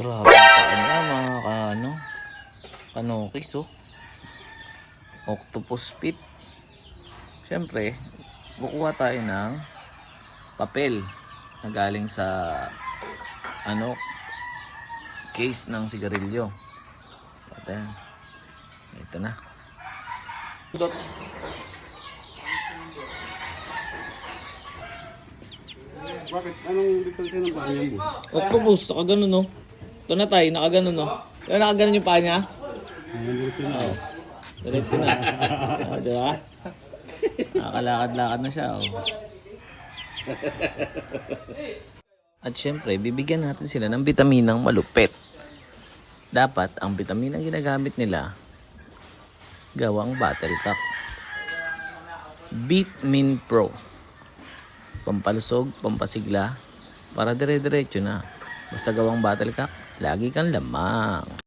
Grabe ka na mga ka, ano, kanokis oh. Octopus pit. Siyempre, kukuha tayo ng papel na galing sa ano case ng sigarilyo. Ito yan. Ito na. Bakit? Anong diferensya ng niya mo? Octopus, nakaganon no. Ito na tayo, nakaganon no. Kaya nakaganon yung paa niya. Oo. Diretso na. Ah, di ba? Nakakalakad-lakad na siya. Oh. At syempre, bibigyan natin sila ng bitaminang malupit. Dapat, ang bitaminang ginagamit nila, gawang Battlecock. Beat Min Pro. Pampalusog, pampasigla, para dire-diretso na. Basta gawang Battlecock, lagi kang lamang.